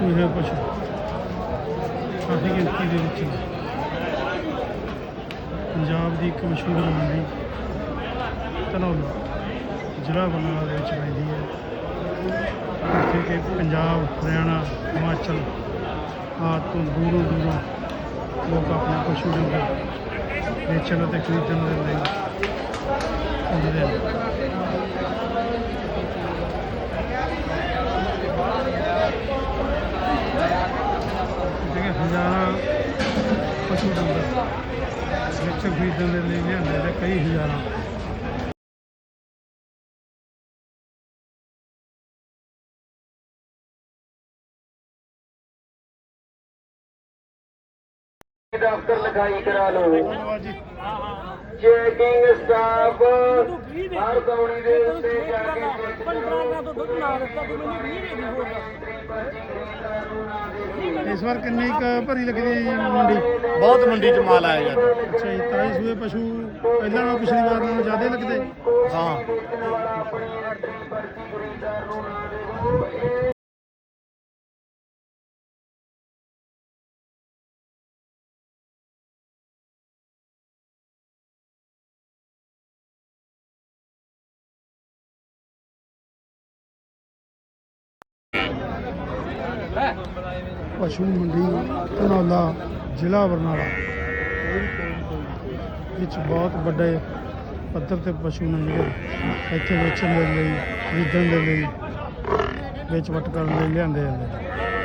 ਸੂਹੇ ਪਸ਼ੂ ਕਾਫੀ ਗਿਣਤੀ ਦੇ ਵਿੱਚ ਪੰਜਾਬ ਦੀ ਇੱਕ ਮਸ਼ਹੂਰ ਮੰਡੀ ਧਨੌਲਾ ਜ਼ਿਲ੍ਹਾ ਬਰਨਾਲਾ ਦੇ ਵਿੱਚ ਪੈਂਦੀ ਹੈ। ਇੱਥੇ ਕਿ ਪੰਜਾਬ, ਹਰਿਆਣਾ, ਹਿਮਾਚਲ ਆਦਿ ਤੋਂ ਦੂਰੋਂ ਦੂਰੋਂ ਲੋਕ ਆਪਣੇ ਪਸ਼ੂ ਡੰਗਰ ਵੇਚਣ ਅਤੇ ਖਰੀਦਣ ਦੇ ਲਈ ਆਉਂਦੇ ਨੇ ਜਿਹੜੇ ਹਜ਼ਾਰਾਂ ਪਸ਼ੂ ਡੰਗਰ ਵੇਚਣ ਖਰੀਦਣ ਦੇ ਲਈ ਲਿਆਂਦੇ ਨੇ ਕਈ ਹਜ਼ਾਰਾਂ। ਡਾਕਟਰ ਲਿਖਾਈ ਕਰਾ ਲਓ। ਚੈਕਿੰਗ ਦੌੜੀ ਦੇ ਉੱਤੇ ਜਾ ਕੇ ਚੈੱਕ ਪੰਦਰਾਂ ਤੋਂ ਦੁੱਧ ਨਾ ਦਿੱਤਾ ਤੂੰ ਮੈਨੂੰ 20 ਦੇ ਦੀ ਹੋਰ ਇਸ ਵਾਰ ਕਿੰਨੀ ਕੁ ਭਰੀ ਲੱਗਦੀ ਹੈ ਜੀ ਮੰਡੀ? ਬਹੁਤ ਮੰਡੀ 'ਚ ਮਾਲ ਆਇਆ ਯਾਰ ਅੱਛਾ ਜੀ ਤਾਈ ਸੂਏ ਪਸ਼ੂ ਪਹਿਲਾਂ ਨਾਲੋਂ ਪਿਛਲੀ ਵਾਰ ਨਾਲੋਂ ਜ਼ਿਆਦਾ ਲੱਗਦੇ? ਹਾਂ। ਪਸ਼ੂ ਮੰਡੀ, ਧਨੌਲਾ, ਜ਼ਿਲ੍ਹਾ ਬਰਨਾਲਾ। ਵਿੱਚ ਬਹੁਤ ਵੱਡੇ ਪੱਧਰ ਤੇ ਪਸ਼ੂ ਨੇ ਜਿਹੜੇ ਇੱਥੇ ਵੇਚਣ ਦੇ ਲਈ, ਖਰੀਦਣ ਦੇ ਲਈ ਵੇਚ ਵਟ ਕਰਨ ਲਈ ਲਿਆਂਦੇ ਜਾਂਦੇ